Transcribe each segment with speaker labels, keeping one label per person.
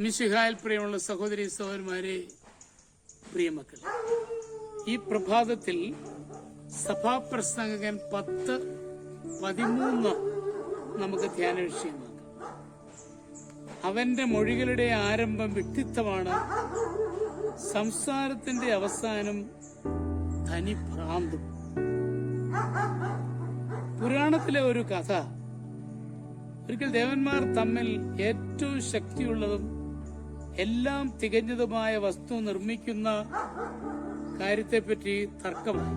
Speaker 1: മിശിഹായിൽ പ്രിയമുള്ള സഹോദരി സഹോദരന്മാരെ പ്രിയമക്കൾ ഈ പ്രഭാതത്തിൽ സഭാപ്രസംഗകൻ പത്ത് പതിമൂന്ന് നമുക്ക് ധ്യാന വിഷയമാക്കാം അവന്റെ മൊഴികളുടെ ആരംഭം വ്യക്തിത്വമാണ്. സംസാരത്തിന്റെ അവസാനം ധനിഭ്രാന്തും. പുരാണത്തിലെ ഒരു കഥ. ഒരിക്കൽ ദേവന്മാർ തമ്മിൽ ഏറ്റവും ശക്തിയുള്ളതും എല്ലാം തികഞ്ഞതുമായ വസ്തു നിർമ്മിക്കുന്ന കാര്യത്തെപ്പറ്റി തർക്കമായി.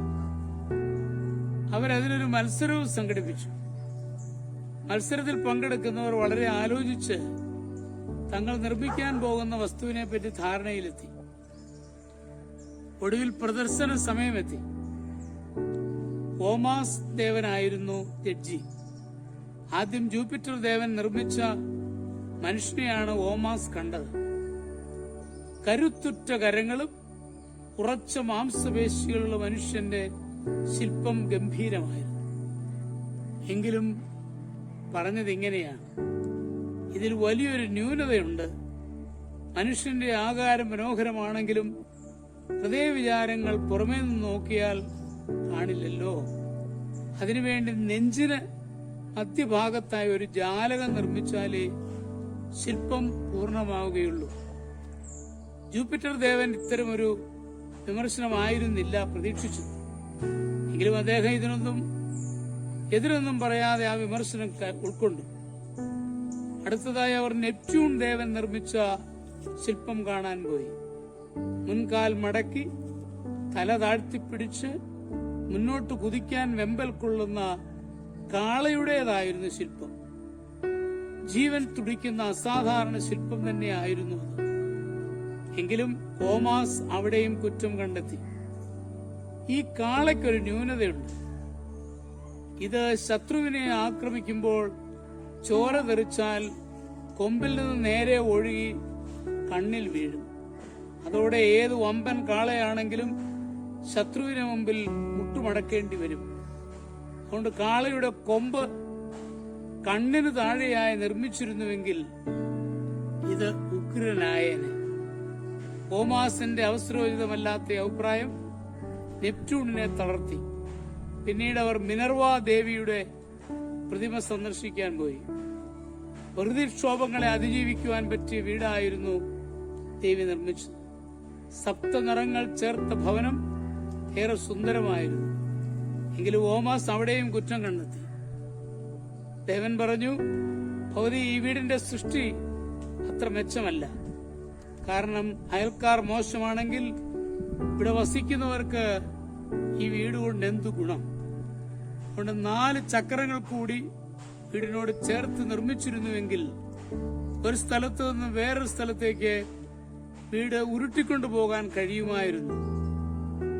Speaker 1: അവരതിനൊരു മത്സരവും സംഘടിപ്പിച്ചു. മത്സരത്തിൽ പങ്കെടുക്കുന്നവർ വളരെ ആലോചിച്ച് തങ്ങൾ നിർമ്മിക്കാൻ പോകുന്ന വസ്തുവിനെ പറ്റി ധാരണയിലെത്തി. ഒടുവിൽ പ്രദർശന സമയമെത്തി. ഓമാസ് ദേവനായിരുന്നു ജഡ്ജി. ആദ്യം ജൂപ്പിറ്റർ ദേവൻ നിർമ്മിച്ച മനുഷ്യനെയാണ് ഓമാസ് കണ്ടത്. കരുത്തുറ്റ കരങ്ങളും കുറച്ച് മാംസപേശികളുള്ള മനുഷ്യന്റെ ശില്പം ഗംഭീരമായിരുന്നു. എങ്കിലും പറഞ്ഞത് ഇങ്ങനെയാണ്. ഇതിൽ വലിയൊരു ന്യൂനതയുണ്ട്. മനുഷ്യന്റെ ആകാരം മനോഹരമാണെങ്കിലും ഹൃദയവിചാരങ്ങൾ പുറമേ നിന്ന് നോക്കിയാൽ കാണില്ലല്ലോ. അതിനുവേണ്ടി നെഞ്ചിന് മധ്യഭാഗത്തായി ഒരു ജാലകം നിർമ്മിച്ചാലേ ശില്പം പൂർണമാവുകയുള്ളൂ. ജൂപ്പിറ്റർ ദേവൻ ഇത്തരമൊരു വിമർശനമായിരുന്നില്ല പ്രതീക്ഷിച്ചു. എങ്കിലും അദ്ദേഹം ഇതിനൊന്നും എതിരൊന്നും പറയാതെ ആ വിമർശനം ഉൾക്കൊണ്ടു. അടുത്തതായി അവർ നെപ്റ്റ്യൂൺ ദേവൻ നിർമ്മിച്ച ശില്പം കാണാൻ പോയി. മുൻകാൽ മടക്കി തല താഴ്ത്തിപ്പിടിച്ച് മുന്നോട്ട് കുതിക്കാൻ വെമ്പൽ കൊള്ളുന്ന കാളയുടേതായിരുന്നു ശില്പം. ജീവൻ തുടിക്കുന്ന അസാധാരണ ശില്പം തന്നെയായിരുന്നു അത്. എങ്കിലും തോമാസ് അവിടെയും കുറ്റം കണ്ടെത്തി. ഈ കാളയ്ക്കൊരു ന്യൂനതയുണ്ട്. ഇത് ശത്രുവിനെ ആക്രമിക്കുമ്പോൾ ചോര തെറിച്ചാൽ കൊമ്പിൽ നിന്ന് നേരെ ഒഴുകി കണ്ണിൽ വീഴും. അതോടെ ഏത് വമ്പൻ കാളയാണെങ്കിലും ശത്രുവിന് മുമ്പിൽ മുട്ടുമടക്കേണ്ടി വരും. അതുകൊണ്ട് കാളയുടെ കൊമ്പ് കണ്ണിന് താഴെയായി നിർമ്മിച്ചിരുന്നുവെങ്കിൽ ഇത് ഉഗ്രനായേനെ. ഓമാസിന്റെ അവസരോചിതമല്ലാത്ത അഭിപ്രായം നെപ്റ്റ്യൂണിനെ തളർത്തി. പിന്നീട് അവർ മിനർവ ദേവിയുടെ പ്രതിമ സന്ദർശിക്കാൻ പോയി. പ്രകൃതിക്ഷോഭങ്ങളെ അതിജീവിക്കുവാൻ പറ്റിയ വീടായിരുന്നു ദേവി നിർമ്മിച്ചത്. സപ്ത നിറങ്ങൾ ചേർത്ത ഭവനം ഏറെ സുന്ദരമായിരുന്നു. എങ്കിലും ഓമാസ് അവിടെയും കുറ്റം കണ്ടെത്തി. ദേവൻ പറഞ്ഞു ഭൗതി ഈ വീടിന്റെ സൃഷ്ടി അത്ര മെച്ചമല്ല. കാരണം അയൽക്കാർ മോശമാണെങ്കിൽ ഇവിടെ വസിക്കുന്നവർക്ക് ഈ വീട് കൊണ്ട് എന്തു ഗുണം? അതുകൊണ്ട് നാല് ചക്രങ്ങൾ കൂടി വീടിനോട് ചേർത്ത് നിർമ്മിച്ചിരുന്നുവെങ്കിൽ ഒരു സ്ഥലത്ത് നിന്ന് വേറൊരു സ്ഥലത്തേക്ക് വീട് ഉരുട്ടിക്കൊണ്ടു പോകാൻ കഴിയുമായിരുന്നു.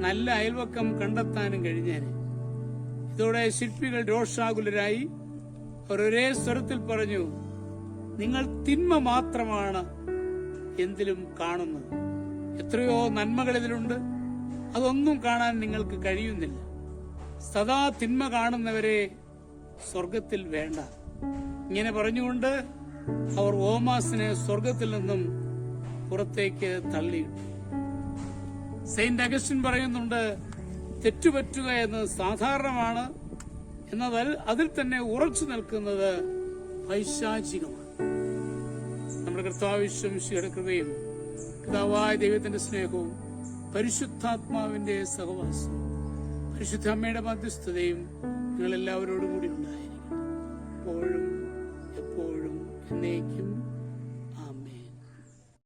Speaker 1: നല്ല അയൽവക്കം കണ്ടെത്താനും കഴിഞ്ഞേനെ. ഇതോടെ ശില്പികൾ രോഷാകുലരായി അവർ ഒരേ സ്വരത്തിൽ പറഞ്ഞു നിങ്ങൾ തിന്മ മാത്രമാണ് എന്തിലും കാണുന്നത്. എത്രയോ നന്മകൾ ഇതിലുണ്ട് അതൊന്നും കാണാൻ നിങ്ങൾക്ക് കഴിയുന്നില്ല. സദാ തിന്മ കാണുന്നവരെ സ്വർഗത്തിൽ വേണ്ട. ഇങ്ങനെ പറഞ്ഞുകൊണ്ട് അവർ ഓമാസിനെ സ്വർഗത്തിൽ നിന്നും പുറത്തേക്ക് തള്ളിയിട്ടു. സെയിന്റ് അഗസ്റ്റിൻ പറയുന്നുണ്ട് തെറ്റുപറ്റുക എന്നത് സാധാരണമാണ്. എന്നാൽ അതിൽ തന്നെ ഉറച്ചു നിൽക്കുന്നത് പൈശാചികമാണ്. നമ്മുടെ കർത്താവിശ്വംശിയുടെ കൃപയും കർത്താവായ ദൈവത്തിന്റെ സ്നേഹവും പരിശുദ്ധാത്മാവിന്റെ സഹവാസവും പരിശുദ്ധ അമ്മയുടെ മധ്യസ്ഥതയും നിങ്ങളെല്ലാവരോടും കൂടി ഉണ്ടായിരിക്കും എപ്പോഴും എപ്പോഴും എന്നേക്കും